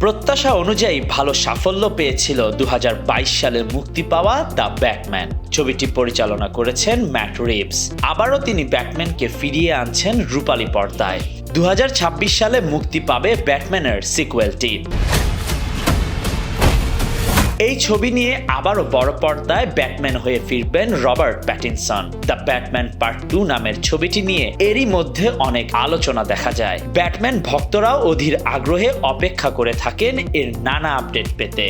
প্রত্যাশা অনুযায়ী ভালো সাফল্য পেয়েছিল দু হাজার বাইশ সালে মুক্তি পাওয়া দ্য ব্যাটম্যান। ছবিটি পরিচালনা করেছেন ম্যাট রিভস। আবারও তিনি ব্যাটম্যানকে ফিরিয়ে আনছেন রূপালী পর্দায়। দু হাজার ছাব্বিশ সালে মুক্তি পাবে ব্যাটম্যানের সিকুয়েলটি। এই ছবি নিয়ে আবারও বড় পর্দায় ব্যাটম্যান হয়ে ফিরবেন Robert Pattinson. The Batman part two নামের ছবিটি নিয়ে এরই মধ্যে অনেক আলোচনা দেখা যায়। ব্যাটম্যান ভক্তরাও অধীর আগ্রহে অপেক্ষা করে থাকেন এর নানা আপডেট পেতে।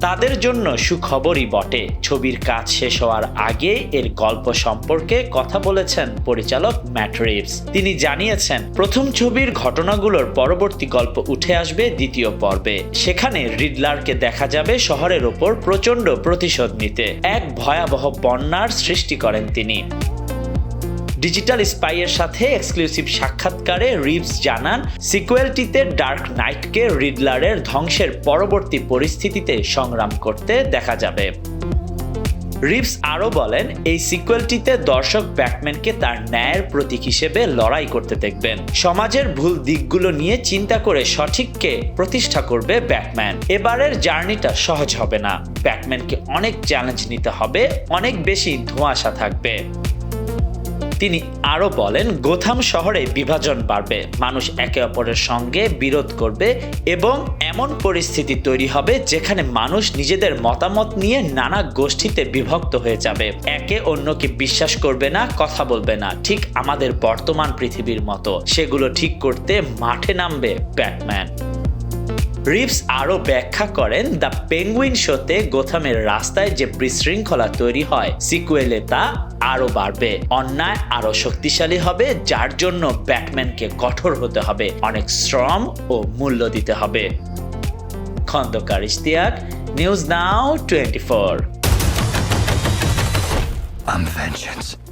তাদের জন্য সুখবরই বটে। ছবির কাজ শেষ হওয়ার আগে এর গল্প সম্পর্কে কথা বলেছেন পরিচালক ম্যাট রিভস। তিনি জানিয়েছেন, প্রথম ছবির ঘটনাগুলোর পরবর্তী গল্প উঠে আসবে দ্বিতীয় পর্বে। সেখানে রিডলারকে দেখা যাবে শহরের ওপর প্রচণ্ড প্রতিশোধ নিতে। এক ভয়াবহ বন্যার সৃষ্টি করেন তিনি। ডিজিটাল স্পাইয়ের সাথে এক্সক্লুসিভ সাক্ষাৎকারে রিভস জানান সিকুয়েলটিতে ডার্ক নাইটকে রিডলারের ধ্বংসের পরবর্তী পরিস্থিতিতে সংগ্রাম করতে দেখা যাবে। রিভস আরও বলেন, এই সিকুয়েলটিতে দর্শক ব্যাটম্যানকে তার ন্যায়ের প্রতীক হিসেবে লড়াই করতে দেখবেন। সমাজের ভুল দিকগুলো নিয়ে চিন্তা করে সঠিককে প্রতিষ্ঠা করবে ব্যাটম্যান এবারের জার্নিটা সহজ হবে না। ব্যাটম্যানকে অনেক চ্যালেঞ্জ নিতে হবে, অনেক বেশি ধোঁয়াশা থাকবে। তিনি আরও বলেন, গোথাম শহরে বিভাজন বাড়বে, মানুষ একে অপরের সঙ্গে বিরোধ করবে এবং এমন পরিস্থিতি তৈরি হবে যেখানে মানুষ নিজেদের মতামত নিয়ে নানা গোষ্ঠীতে বিভক্ত হয়ে যাবে। একে অন্যকে বিশ্বাস করবে না, কথা বলবে না, ঠিক আমাদের বর্তমান পৃথিবীর মতো। সেগুলো ঠিক করতে মাঠে নামবে ব্যাটম্যান। রিভস আরও ব্যাখ্যা করেন, দ্য পেঙ্গুইন শোতে গোথামের রাস্তায় যে বিশৃঙ্খলা তৈরি হয়, সিকুয়েলে তা আরও বাড়বে। অন্যায় আরও শক্তিশালী হবে, যার জন্য ব্যাটম্যানকে কঠোর হতে হবে, অনেক শ্রম ও মূল্য দিতে হবে। Khandakar Ishtiaq news now twenty four I'm vengeance.